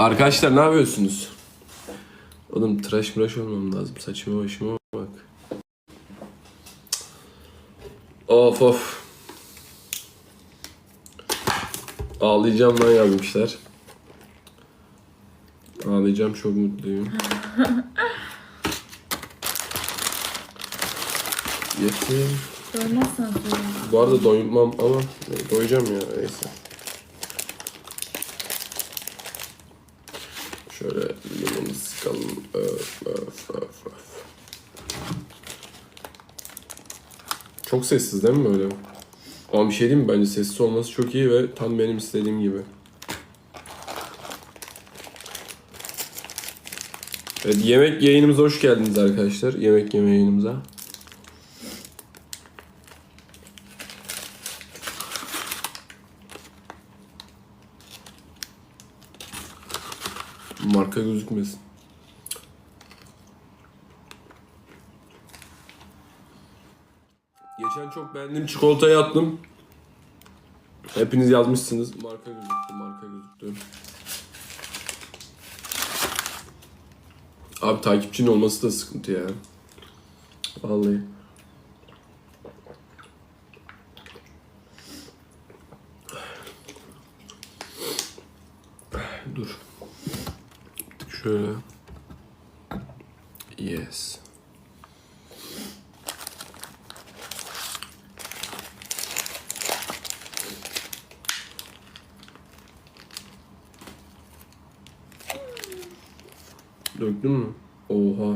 Arkadaşlar ne yapıyorsunuz? Oğlum tıraş mıraş olmam lazım. Saçıma başıma bak. Of of. Ağlayacağım lan yazmışlar. Ağlayacağım çok mutluyum. Yetim. Görmezsen söyle. Bu arada doymam ama doyacağım ya neyse. Şöyle limonu sıkalım. Öf öf öf öf. Çok sessiz değil mi böyle? Ama bir şey diyeyim mi? Bence sessiz olması çok iyi ve tam benim istediğim gibi. Evet yemek yayınımıza hoş geldiniz arkadaşlar. Yemek yeme yayınımıza. Marka gözükmesin. Geçen çok beğendiğim çikolatayı attım. Hepiniz yazmışsınız. Marka gözüktü, marka gözüktü. Abi takipçinin olması da sıkıntı ya. Vallahi. Şöyle. Yes. Döktün mü? Oha.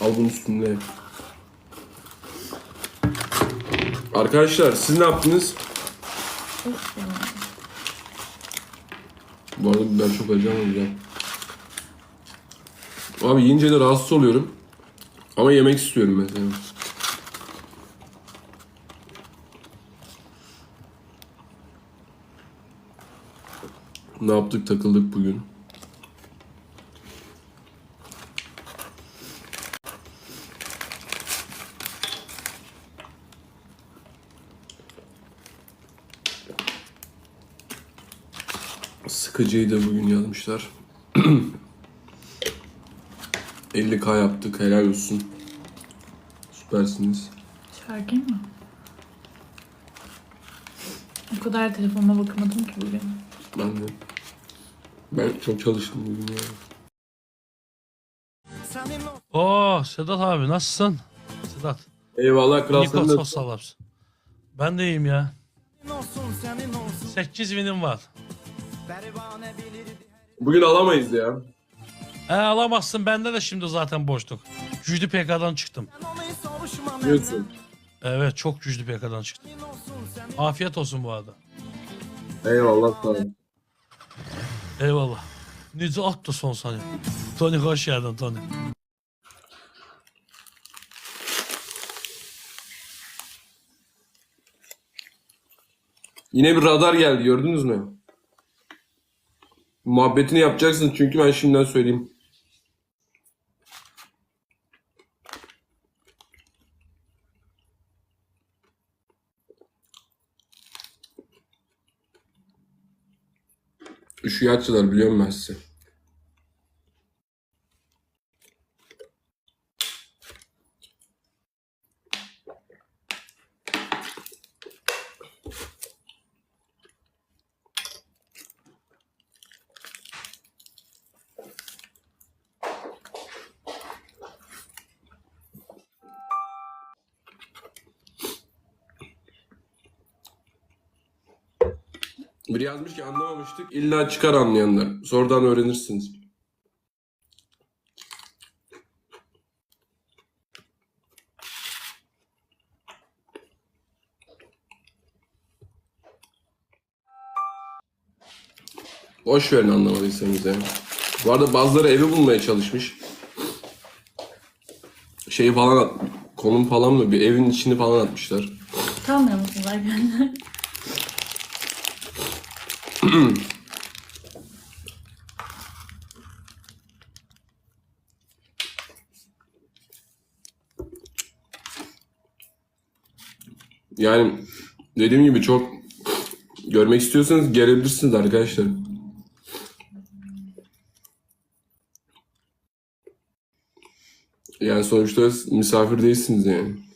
Al bunun üstünde. Arkadaşlar siz ne yaptınız? Bu arada ben çok acayip olacağım. Abi yiyince de rahatsız oluyorum. Ama yemek istiyorum mesela. Ne yaptık takıldık bugün. Sıkıcıydı bugün yazmışlar. 50k yaptık helal olsun. Süpersiniz. Şarkı mı? O kadar telefonuma bakamadım ki bugün. Ben de. Ben çok çalıştım bugün ya. Oo Sedat abi nasılsın? Sedat. Eyvallah kral sen Nikos de. Ben de iyiyim ya. 8 binim var. Bugün alamayız ya. E alamazsın bende de şimdi zaten boşluk. Cüzdü PK'dan çıktım. Diyorsun. Evet çok cüzdü PK'dan çıktım. Afiyet olsun bu arada. Eyvallah sağ. Eyvallah. Nice attı son saniye. Tony hoş geldin Tony. Yine bir radar geldi gördünüz mü? Muhabbetini yapacaksın çünkü ben şimdiden söyleyeyim. Üşüyatçılar biliyorum ben sizi. Biri yazmış ki anlamamıştık. İlla çıkar anlayanlar. Sonradan öğrenirsiniz. Boş verin anlamadıysanız ya. Bu arada bazıları evi bulmaya çalışmış. Şeyi falan at, konum falan mı bir evin içini falan atmışlar. Kalmıyor musunuz arkadaşlar? yani dediğim gibi çok görmek istiyorsanız gelebilirsiniz arkadaşlar. Yani sonuçta misafir değilsiniz yani.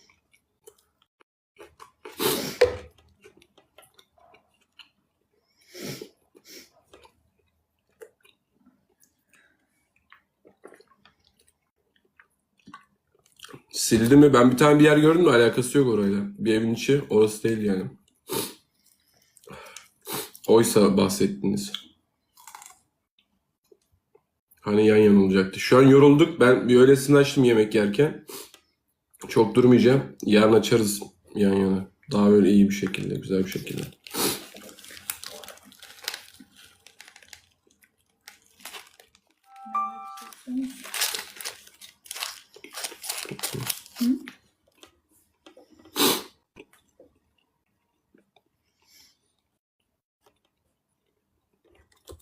Sildi mi? Ben bir tane bir yer gördüm de alakası yok orayla. Bir evin içi orası değil yani. Oysa bahsettiniz. Hani yan yana olacaktı. Şu an yorulduk. Ben bir öylesini açtım yemek yerken. Çok durmayacağım. Yarın açarız yan yana. Daha böyle iyi bir şekilde, güzel bir şekilde.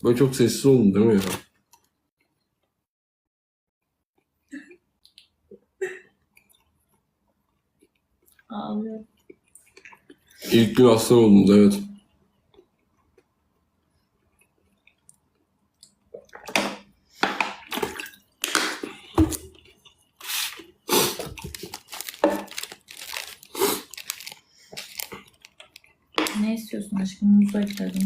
Böyle çok sessiz oldun değil mi ya? Ağlıyor. İlk gün aslan oldunuz evet. Ne istiyorsun aşkım? Muz ekledim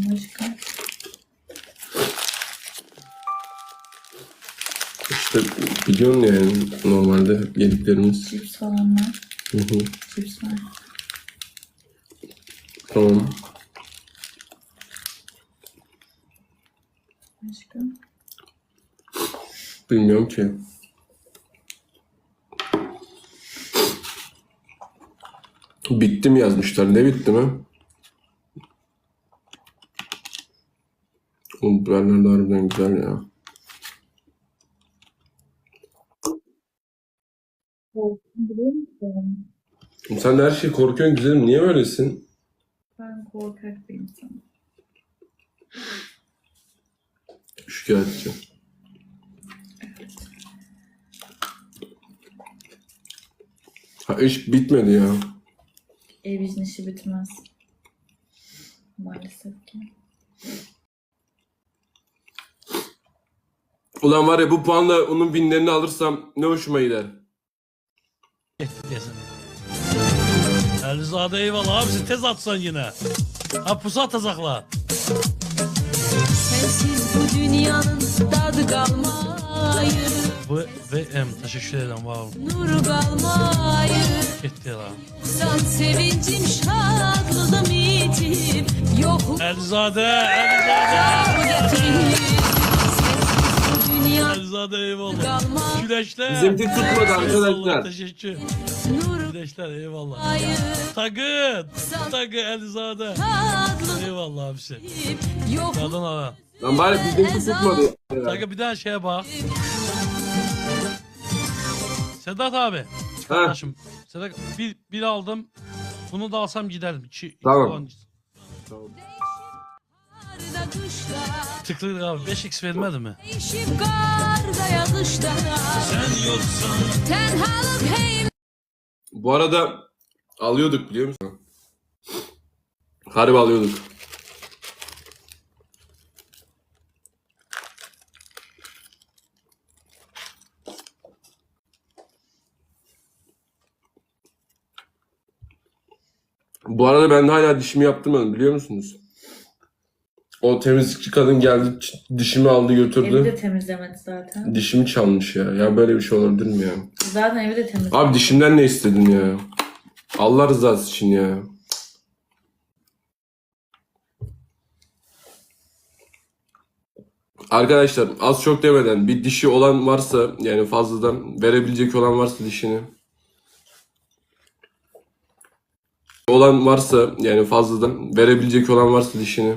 İşte biliyorsun yani normalde yediklerimiz. Cips falan var. Hı hı. Cips var. Tamam. Başka. Bilmiyorum ki. Bitti mi yazmışlar. Ne bitti mi? Oğlum biberler de harbiden güzel ya. Biliyor musun? Sen de her şey korkuyorsun güzelim. Niye böylesin? Ben korkak bir insanım. Şikayetçi. Ha iş bitmedi ya. Ev işin işi bitmez. Maalesef ki. Ulan var ya bu puanla onun binlerini alırsam ne hoşuma gider. Yesin. Elizade eyvallah abisi tez atsan yine. Ha pusu atacaklar. Sensiz bu dünyanın tadı kalmayır Bu ve em teşekkür ederim wow. Nuru kalmayır Gitti lan. San sevincim şadlığım yitim Yok Elizade, Elizade. Dünyanın Elizade eyvallah. Güleşler. Bizimki tutmadı Eyvallah, arkadaşlar. Teşekkür. Güleşler eyvallah. Takın. Takı Elizade. Şadlığım Eyvallah mu Kadın ara. Lan bari bizimki tutmadı. ya. Takı bir daha şeye bak. Sedat abi. Kardeşim. Sedat bir, bir aldım. Bunu da alsam giderim. İki, Tamam. falan. Tıklı abi 5x vermedi mi? Değişip karda Sen yoksan. Tenhalık hey bu arada alıyorduk biliyor musun? Harbi alıyorduk. Bu arada ben de hala dişimi yaptırmadım biliyor musunuz? O temizlikçi kadın geldi ç- dişimi aldı götürdü. Evi de temizlemedi zaten. Dişimi çalmış ya. Ya böyle bir şey olabilir mi ya? Zaten evi de temizlemedi. Abi dişimden ne istedin ya? Allah rızası için ya. Arkadaşlar az çok demeden bir dişi olan varsa yani fazladan verebilecek olan varsa dişini. Olan varsa yani fazladan verebilecek olan varsa dişini.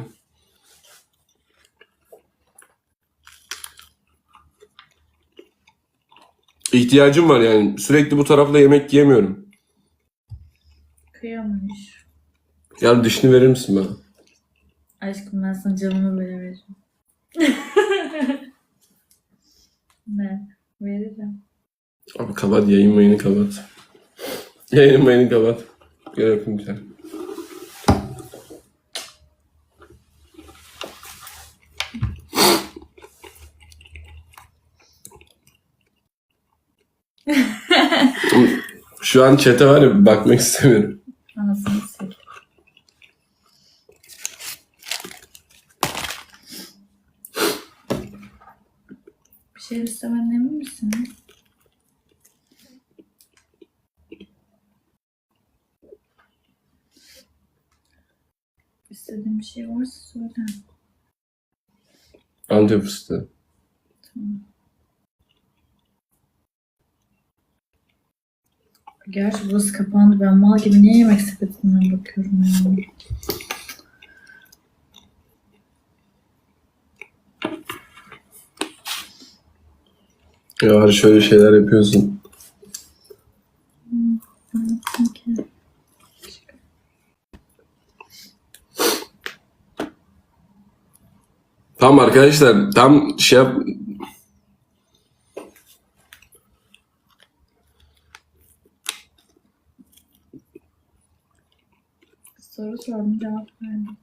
İhtiyacım var yani. Sürekli bu tarafla yemek yiyemiyorum. Kıyamış. Yani dişini verir misin bana? Aşkım ben sana canımı bile veririm. ne? Veririm. Abi kapat yayın mayını kapat. Yayın mayını kapat. Gel öpeyim sen. Şu an chat'e var ya bakmak istemiyorum. Anasını sil. Bir şey istemeden emin misin? İstediğin bir şey varsa söyle. Antep fıstığı. Gerçi burası kapandı. Ben mal gibi niye yemek sepetinden bakıyorum ya? Ya şöyle şeyler yapıyorsun. Tamam arkadaşlar tam şey yap... Soru sordum cevap verdim.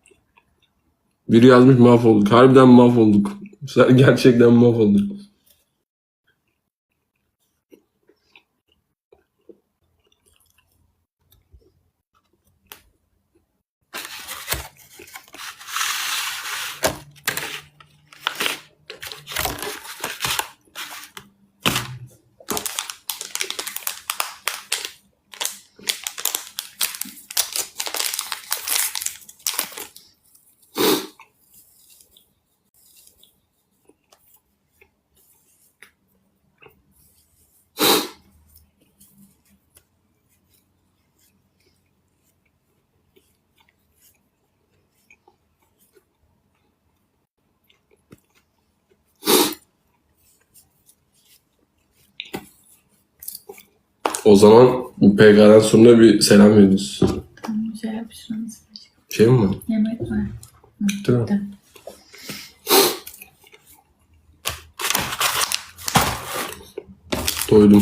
Biri yazmış mahvolduk. Harbiden mahvolduk. Gerçekten mahvolduk. O zaman bu PK'dan sonra bir selam veriyoruz. Tamam şey yap şunu. Şey mi var? Yemek var. Değil mi? De. Doydum.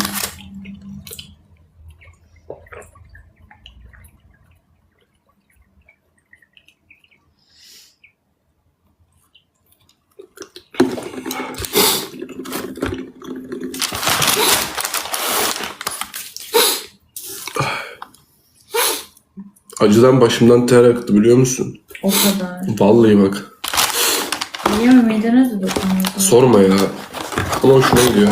Acıdan başımdan ter aktı biliyor musun? O kadar. Vallahi bak. Ama midene de dokunuyor. Sorma ya. Ama hoşuma gidiyor.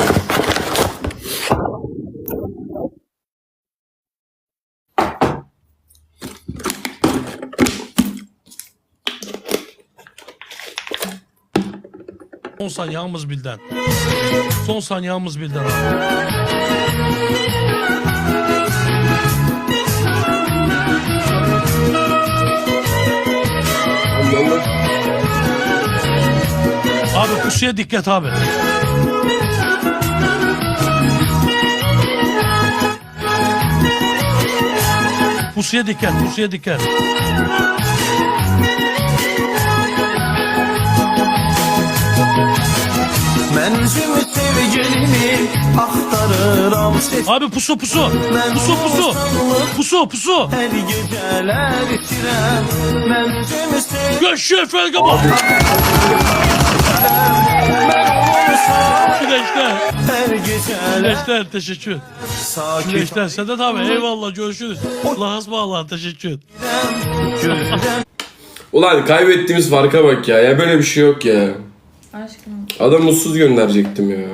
Son saniyamız bilden. Son saniyamız bilden abi. Abi pusuya dikkat abi. Pusuya dikkat, pusuya dikkat. Məncimi sevgilimi axtarıram ses Abi pusu pusu. Pusu pusu. Pusu pusu. Hər gecələr içirəm Məncimi sevgilimi Yaşa Efendim bak. Güneşler. teşekkür. Sakit Güneşler Sedat abi eyvallah görüşürüz. Allah'a ısmarladık teşekkür. Ulan kaybettiğimiz farka bak ya. Ya böyle bir şey yok ya. Aşkım Adam mutsuz gönderecektim ya.